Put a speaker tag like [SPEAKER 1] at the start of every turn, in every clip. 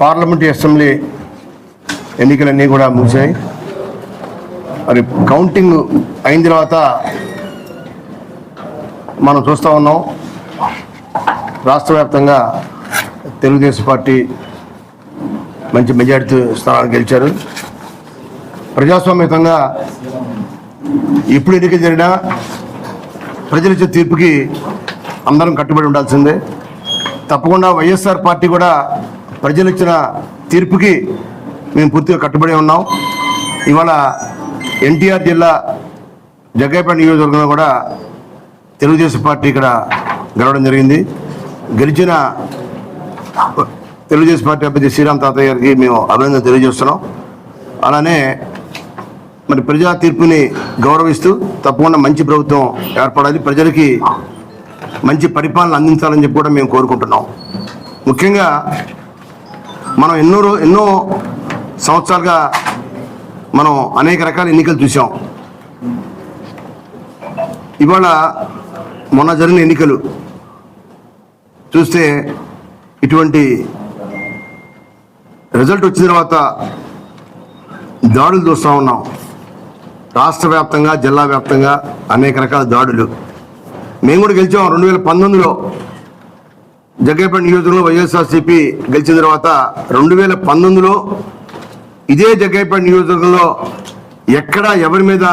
[SPEAKER 1] Parliament assembly ఎన్నికలన్నీ కూడా ముగిశాయి. మరి కౌంటింగ్ అయిన తర్వాత మనం చూస్తూ ఉన్నాం. రాష్ట్ర వ్యాప్తంగా తెలుగుదేశం పార్టీ మంచి మెజార్టీ స్థానాలు గెలిచారు. ప్రజాస్వామ్యతంగా ఎప్పుడు ఎన్నిక జరిగినా ప్రజలు ఇచ్చే తీర్పుకి అందరం కట్టుబడి ఉండాల్సిందే. తప్పకుండా వైఎస్ఆర్ పార్టీ కూడా ప్రజలు ఇచ్చిన తీర్పుకి మేము పూర్తిగా కట్టుబడి ఉన్నాం. ఇవాళ ఎన్టీఆర్ జిల్లా జగ్గైపేట నియోజకవర్గంలో కూడా తెలుగుదేశం పార్టీ ఇక్కడ గెలవడం జరిగింది. గెలిచిన తెలుగుదేశం పార్టీ అభ్యర్థి శ్రీరామ్ తాతయ్య గారికి మేము అభినందన తెలియజేస్తున్నాం. అలానే మరి ప్రజా తీర్పుని గౌరవిస్తూ తప్పకుండా మంచి ప్రభుత్వం ఏర్పడాలి. ప్రజలకి మంచి పరిపాలన అందించాలని చెప్పి కూడా మేము కోరుకుంటున్నాం. ముఖ్యంగా మనం ఎన్నో ఎన్నో సంవత్సరాలుగా మనం అనేక రకాల ఎన్నికలు చూసాం ఇవాళ మొన్న జరిగిన ఎన్నికలు చూస్తే ఇటువంటి రిజల్ట్ వచ్చిన తర్వాత దాడులు చూస్తూ ఉన్నాం. రాష్ట్ర వ్యాప్తంగా జిల్లా వ్యాప్తంగా అనేక రకాల దాడులు. మేము కూడా గెలిచాం రెండు వేల పంతొమ్మిదిలో. జగ్గైపేట నియోజకవర్గంలో వైఎస్ఆర్సీపీ గెలిచిన తర్వాత రెండు వేల పంతొమ్మిదిలో ఇదే జగ్గైపేట నియోజకవర్గంలో ఎక్కడా ఎవరి మీద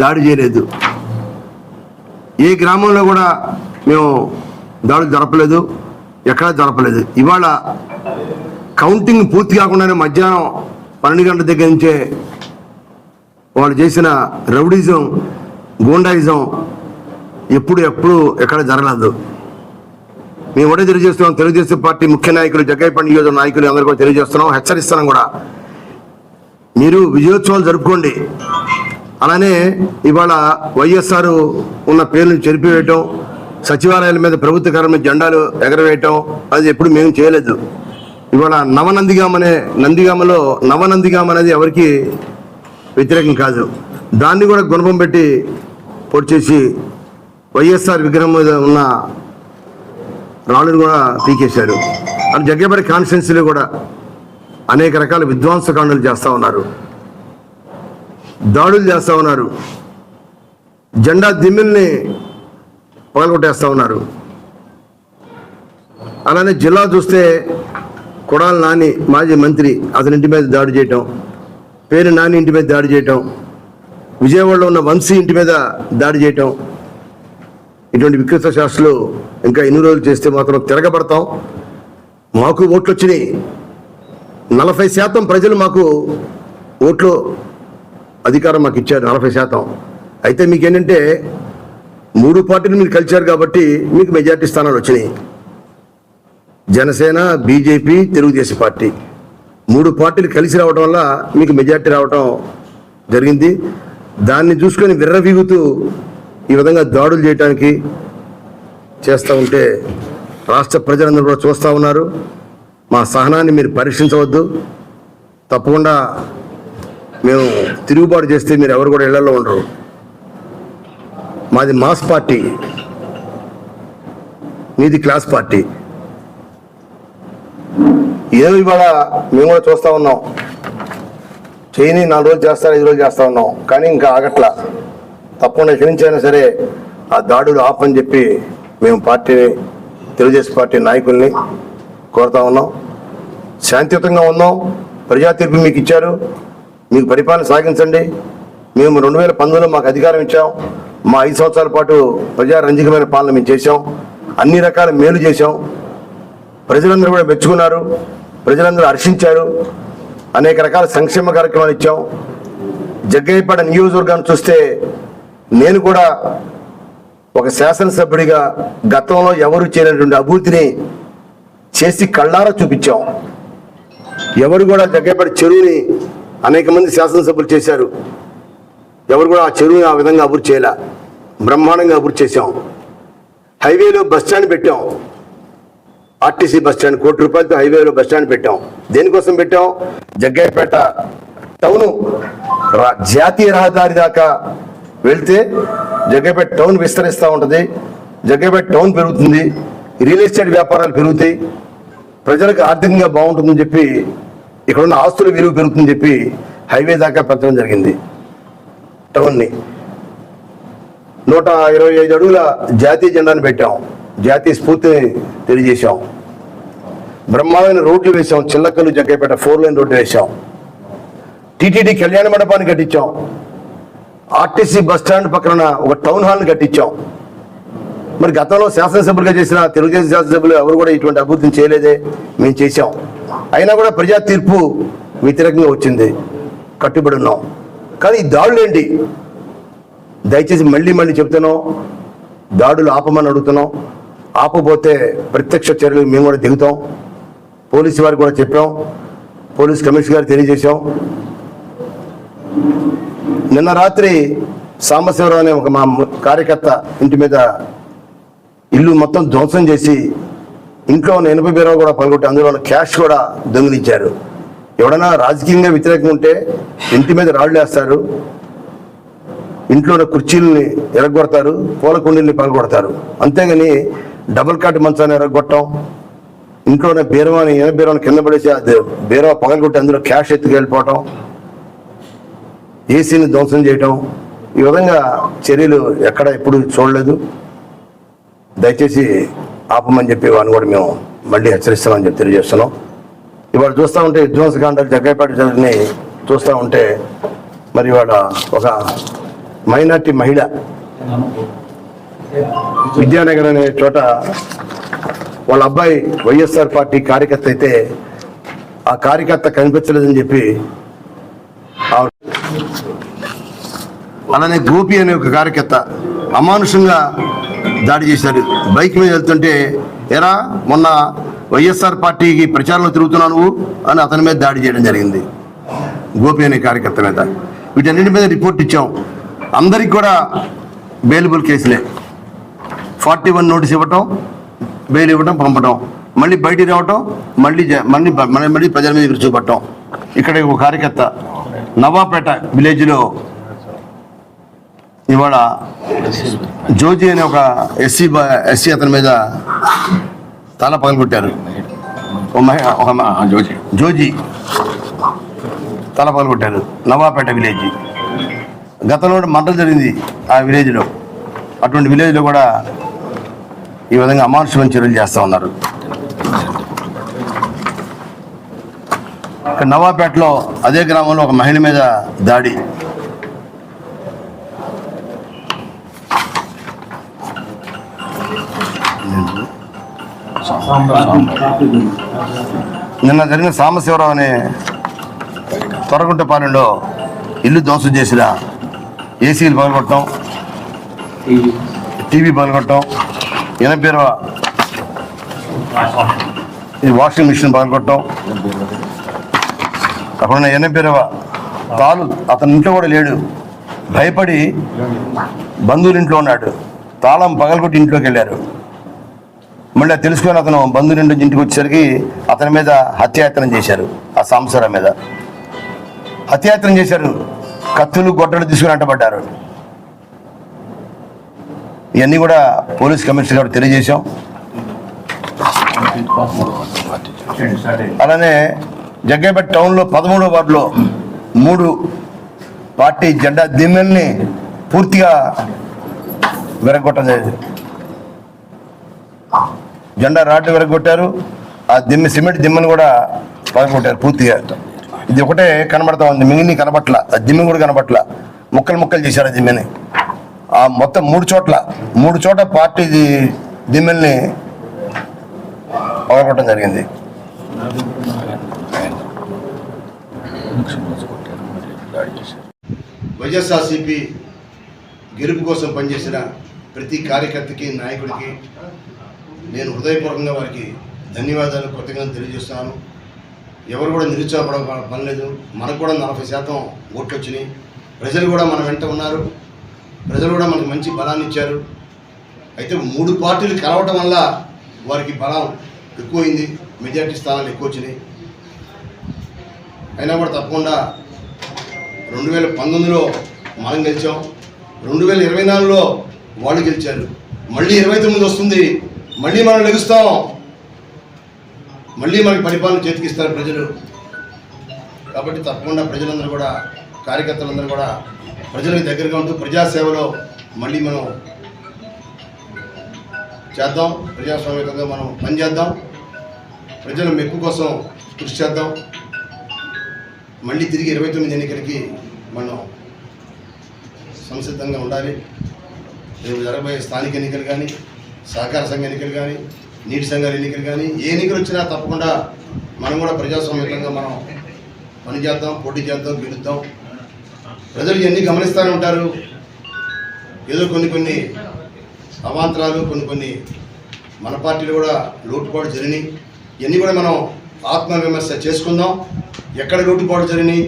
[SPEAKER 1] దాడి చేయలేదు. ఏ గ్రామంలో కూడా మేము దాడులు జరపలేదు ఎక్కడా జరపలేదు. ఇవాళ కౌంటింగ్ పూర్తి కాకుండానే మధ్యాహ్నం పన్నెండు గంటల దగ్గర నుంచే వాళ్ళు చేసిన రౌడీజం గూండాయిజం ఎప్పుడు ఎప్పుడు ఎక్కడ జరగలేదు. మేము ఒకటే తెలియజేస్తున్నాం. తెలుగుదేశం పార్టీ ముఖ్య నాయకులు జగ్గైపేట యోజన నాయకులు అందరూ కూడా తెలియజేస్తున్నాం. హెచ్చరిస్తున్నాం కూడా. మీరు విజయోత్సవాలు జరుపుకోండి. అలానే ఇవాళ వైఎస్ఆర్ ఉన్న పేర్లను చెరిపివేయటం సచివాలయాల మీద ప్రభుత్వ కార్యాలయం జెండాలు ఎగరవేయటం అది ఎప్పుడు మేము చేయలేదు. ఇవాళ నవనందిగామ అనే నందిగామలో నవనందిగామ అనేది ఎవరికి వ్యతిరేకం కాదు. దాన్ని కూడా గుణపం పెట్టి పొడిచేసి వైఎస్ఆర్ విగ్రహం మీద ఉన్న రాళ్ళను కూడా పీకేశారు. అని జగ్గేపల్లి కాన్స్టిట్యున్సీలో కూడా అనేక రకాల విధ్వంసకాండలు చేస్తూ ఉన్నారు. దాడులు చేస్తూ ఉన్నారు. జెండా దిమ్మిల్ని పగలగొట్టేస్తూ ఉన్నారు. అలానే జిల్లా చూస్తే కొడాల నాని మాజీ మంత్రి అతని ఇంటి మీద దాడి చేయటం పేరు నాని ఇంటి మీద దాడి చేయటం విజయవాడలో ఉన్న వంశీ ఇంటి మీద దాడి చేయటం ఇటువంటి వికృత శాస్త్రులు ఇంకా ఎన్ని రోజులు చేస్తే మాత్రం తిరగబడతాం? మాకు ఓట్లు వచ్చినాయి నలభై శాతం ప్రజలు మాకు ఓట్లు అధికారం మాకు ఇచ్చారు నలభై శాతం. అయితే మీకు ఏంటంటే మూడు పార్టీలు మీరు కలిచారు కాబట్టి మీకు మెజార్టీ స్థానాలు వచ్చినాయి. Janasena BJP Telugu Desam party. మూడు పార్టీలు కలిసి రావడం వల్ల మీకు మెజార్టీ రావడం జరిగింది. దాన్ని చూసుకొని విర్రవీగుతూ ఈ విధంగా దాడులు చేయడానికి చేస్తూ ఉంటే రాష్ట్ర ప్రజలందరూ కూడా చూస్తూ ఉన్నారు. మా సహనాన్ని మీరు పరీక్షించవద్దు. తప్పకుండా మేము తిరుగుబాటు చేస్తే మీరు ఎవరు కూడా ఇళ్ళలో ఉండరు. మాది మాస్ పార్టీ మీది క్లాస్ పార్టీ. ఏదో ఇవాళ మేము కూడా చూస్తూ ఉన్నాం. చేయని నాలుగు రోజులు చేస్తారు ఐదు రోజులు చేస్తూ ఉన్నాం. కానీ ఇంకా ఆగట్లా. తప్పకుండా క్షమించైనా సరే ఆ దాడులు ఆపని చెప్పి మేము పార్టీని తెలుగుదేశం పార్టీ నాయకుల్ని కోరుతా ఉన్నాం. శాంతియుతంగా ఉన్నాం. ప్రజా తీర్పు మీకు ఇచ్చారు. మీకు పరిపాలన సాగించండి. మేము రెండు వేల పంతొమ్మిదిలో మాకు అధికారం ఇచ్చాం. మా ఐదు సంవత్సరాల పాటు ప్రజారంజకమైన పాలన మేము చేశాం. అన్ని రకాల మేలు చేశాం. ప్రజలందరూ కూడా మెచ్చుకున్నారు. ప్రజలందరూ హర్షించారు. అనేక రకాల సంక్షేమ కార్యక్రమాలు ఇచ్చాం. జగ్గయ్యపాడ నియోజకవర్గాన్ని చూస్తే నేను కూడా ఒక శాసనసభ్యుడిగా గతంలో ఎవరు చేయనటువంటి అభివృద్ధిని చేసి కళ్ళారా చూపించాం. ఎవరు కూడా దగ్గరపడి చెరువుని అనేక మంది శాసనసభ్యులు చేశారు. ఎవరు కూడా ఆ చెరువుని ఆ విధంగా అభివృద్ధి చేయలే. బ్రహ్మాండంగా అభివృద్ధి చేశాం. హైవేలో బస్ స్టాండ్ పెట్టాం. ఆర్టీసీ బస్ స్టాండ్ కోటి రూపాయలతో హైవేలో బస్ స్టాండ్ పెట్టాం. దేనికోసం పెట్టాం? జగ్గయ్యపేట టౌను. రా- జాతీయ రహదారి దాకా వెళ్తే జగ్గపేట టౌన్ విస్తరిస్తూ ఉంటుంది. జగ్గపేట టౌన్ పెరుగుతుంది. రియల్ ఎస్టేట్ వ్యాపారాలు పెరుగుతాయి. ప్రజలకు ఆర్థికంగా బాగుంటుందని చెప్పి ఇక్కడున్న ఆస్తుల విలువ పెరుగుతుందని చెప్పి హైవే దాకా పెంచడం జరిగింది. టౌన్ని. నూట ఇరవై ఐదు అడుగుల జాతీయ జెండాను పెట్టాం. జాతీయ స్ఫూర్తిని తెలియజేశాం. బ్రహ్మాండమైన రోడ్లు వేశాం. Chillakallu Jaggapeta four line road వేశాం. టీటీడీ కళ్యాణ మండపాన్ని కట్టించాం. ఆర్టీసీ బస్ స్టాండ్ పక్కన ఒక టౌన్ హాల్ని కట్టించాం. మరి గతంలో శాసనసభ్యులుగా చేసిన తెలుగుదేశం శాసనసభ్యులు ఎవరు కూడా ఇటువంటి అభివృద్ధిని చేయలేదే మేము చేశాం. అయినా కూడా ప్రజా తీర్పు వ్యతిరేకంగా వచ్చింది. కట్టుబడి ఉన్నాం. కానీ ఈ దాడులు ఏంటి? దయచేసి మళ్ళీ మళ్ళీ చెప్తున్నాం. దాడులు ఆపమని అడుగుతున్నాం. ఆపపోతే ప్రత్యక్ష చర్యలు మేము కూడా దిగుతాం. పోలీసు వారికి కూడా చెప్పాం. పోలీస్ కమిషనర్ గారికి తెలియజేశాం. నిన్న రాత్రి సాంబశివరావు అనే ఒక మా కార్యకర్త ఇంటి మీద ఇల్లు మొత్తం ధ్వంసం చేసి ఇంట్లో ఉన్న ఎనభై బీరావు కూడా పలుకొట్టి అందులో ఉన్న క్యాష్ కూడా దొంగిలించారు. ఎవడన్నా రాజకీయంగా వ్యతిరేకంగా ఉంటే ఇంటి మీద రాళ్ళు వేస్తారు ఇంట్లో ఉన్న కుర్చీలని ఎరగొడతారు పూల కుండీల్ని పగలగొడతారు. అంతేగాని డబుల్ కాట్ మంచాన్ని ఎరగొట్టడం ఇంట్లో ఉన్న బీరవాని ఎనభై బీరవాని కింద పడేసి బీరవ పగలగొట్టి అందులో క్యాష్ ఎత్తుకెళ్ళిపోవటం ఏసీని ధ్వంసం చేయటం ఈ విధంగా చర్యలు ఎక్కడ ఎప్పుడు చూడలేదు. దయచేసి ఆపమని చెప్పి వాడిని కూడా మేము మళ్ళీ హెచ్చరిస్తామని చెప్పి తెలియజేస్తున్నాం. ఇవాళ చూస్తూ ఉంటే విధ్వంసకాండాలు జగ్గైపాటి జరిగినాయి చూస్తూ ఉంటే మరి ఇవాళ ఒక మైనార్టీ మహిళ విద్యానగర్ అనే చోట వాళ్ళ అబ్బాయి వైఎస్ఆర్ పార్టీ కార్యకర్త అయితే ఆ కార్యకర్త కనిపించలేదని చెప్పి అలానే గోపి అనే ఒక కార్యకర్త అమానుషంగా దాడి చేశారు బైక్ మీద వెళ్తుంటే ఎరా మొన్న వైఎస్ఆర్ పార్టీకి ప్రచారంలో తిరుగుతున్నావు నువ్వు? అని అతని మీద దాడి చేయడం జరిగింది. గోపి అనే కార్యకర్త మీద. వీటన్నిటి మీద రిపోర్ట్ ఇచ్చాం. అందరికి కూడా బెయిలబుల్ కేసులే ఫార్టీ వన్ నోటీస్ ఇవ్వటం బెయిల్ ఇవ్వటం పంపటం. మళ్ళీ బయటికి రావటం మళ్ళీ జ- మళ్ళీ మళ్ళీ మళ్ళీ ప్రజల మీద చూపట్టం ఇక్కడ ఒక కార్యకర్త నవాపేట విలేజ్లో ఇవాళ జోజి అనే ఒక ఎస్సీ ఎస్సీ అతని మీద తల పగలగొట్టారు.
[SPEAKER 2] జోజి.
[SPEAKER 1] తల పగలగొట్టారు. నవాపేట విలేజ్. గతంలో మర్డర్ జరిగింది ఆ విలేజ్లో. అటువంటి విలేజ్లో కూడా ఈ విధంగా అమానుషమైన చర్యలు చేస్తూ ఉన్నారు. ఇక్కడ నవాపేటలో అదే గ్రామంలో ఒక మహిళ మీద దాడి. నిన్న జరిగిన సాంబశివరావు అనే తొరగుంటపాలెంలో ఇల్లు ధ్వంసం చేసిన ఏసీలు పగలగొట్టడం టీవీ పగలగొట్టడం ఎనపేరవ ఈ వాషింగ్ మిషన్ పగలగొట్టడం అక్కడ ఉన్న ఎనపేరవ తాలు అతని ఇంట్లో కూడా లేడు. భయపడి బంధువులు ఇంట్లో ఉన్నాడు. తాళం పగలగొట్టి ఇంట్లోకి వెళ్ళారు. మళ్ళీ తెలుసుకొని అతను బంధు నుండి ఇంటికి వచ్చేసరికి అతని మీద హత్యాయత్నం చేశారు ఆ సాంసరా మీద. హత్యాయత్నం చేశారు. కత్తులు గొడ్డలు తీసుకుని అంటబడ్డారు. ఇవన్నీ కూడా పోలీస్ కమిషనర్ గారు తెలియజేశాం. అలానే జగ్గైపేట టౌన్లో పదమూడో వార్డులో మూడు పార్టీ జెండా దిమ్మెల్ని పూర్తిగా విరగొట్టడం జరిగింది. జెండా రాడ్డు కొట్టారు. ఆ దిమ్మి సిమెంట్ దిమ్మను కూడా పగకొట్టారు పూర్తిగా. ఇది ఒకటే కనబడతా ఉంది. మిగిలిన కనబట్ల. ఆ దిమ్మి కూడా కనబట్ల. ముక్కలు ముక్కలు చేశారు ఆ దిమ్మెని. ఆ మొత్తం మూడు చోట్ల మూడు చోట్ల పార్టీ ది- దిమ్మెల్ని పగలగొట్టడం జరిగింది. వైఎస్ఆర్సీపీ గెలుపు కోసం పనిచేసిన ప్రతి కార్యకర్తకి నాయకుడికి నేను హృదయపూర్వకంగా వారికి ధన్యవాదాలు కృతజ్ఞతలు తెలియజేస్తున్నాను. ఎవరు కూడా నిరుత్సాహపడ పనిలేదు మనకు కూడా నలభై శాతం ఓట్లు వచ్చినాయి. ప్రజలు కూడా మన వెంట ఉన్నారు. ప్రజలు కూడా మనకు మంచి బలాన్ని ఇచ్చారు. అయితే మూడు పార్టీలు కలవటం వల్ల వారికి బలం ఎక్కువైంది. మెజార్టీ స్థానాలు ఎక్కువ వచ్చినాయి. అయినా కూడా తప్పకుండా రెండు వేల పంతొమ్మిదిలో మనం గెలిచాం. రెండు వేల ఇరవై నాలుగులో వాళ్ళు గెలిచారు. మళ్ళీ ఇరవై తొమ్మిది వస్తుంది. మళ్ళీ మనం గెలుస్తాం మళ్ళీ మనకి పరిపాలన చేతికిస్తారు ప్రజలు. కాబట్టి తప్పకుండా ప్రజలందరూ కూడా కార్యకర్తలందరూ కూడా ప్రజలకు దగ్గరగా ఉంటూ ప్రజాసేవలో మళ్ళీ మనం చేద్దాం. ప్రజాస్వామ్యంగా మనం పనిచేద్దాం. ప్రజల మెప్పు కోసం కృషి చేద్దాం. మళ్ళీ తిరిగి ఇరవై తొమ్మిది ఎన్నికలకి మనం సంసిద్ధంగా ఉండాలి. రేపు జరగబోయే స్థానిక ఎన్నికలు కానీ సహకార సంఘ ఎన్నికలు కానీ నీటి సంఘాల ఎన్నికలు కానీ ఏ ఎన్నికలు వచ్చినా తప్పకుండా మనం కూడా ప్రజాస్వామ్యంగా మనం పని చేద్దాం పోటీ చేద్దాం గెలుద్దాం. ప్రజలు ఎన్ని గమనిస్తూనే ఉంటారు. ఏదో కొన్ని కొన్ని అవాంతరాలు కొన్ని కొన్ని మన పార్టీలు కూడా లోటుపాటు జరిగినాయి. ఇవన్నీ కూడా మనం ఆత్మవిమర్శ చేసుకుందాం. ఎక్కడ లోటుపాటు జరిగినాయి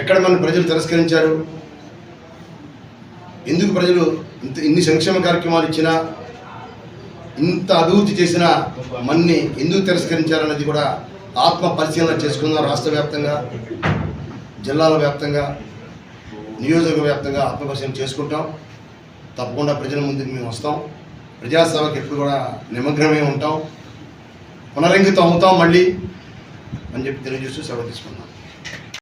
[SPEAKER 1] ఎక్కడ మన ప్రజలు తిరస్కరించారు ఎందుకు ప్రజలు ఇంత ఇన్ని సంక్షేమ కార్యక్రమాలు ఇచ్చినా ఇంత అభివృద్ధి చేసిన మన్ని ఎందుకు తిరస్కరించారన్నది కూడా ఆత్మ పరిశీలన చేసుకుందాం రాష్ట్ర వ్యాప్తంగా జిల్లాల వ్యాప్తంగా నియోజకవ్యాప్తంగా ఆత్మ పరిశీలన చేసుకుంటాం. తప్పకుండా ప్రజల ముందుకు మేము వస్తాం. ప్రజాసేవకి ఎప్పుడు కూడా నిమగ్నమే ఉంటాం. పునరంకితం అవుతాం మళ్ళీ అని చెప్పి తెలియజేస్తూ సెలవు తీసుకుందాం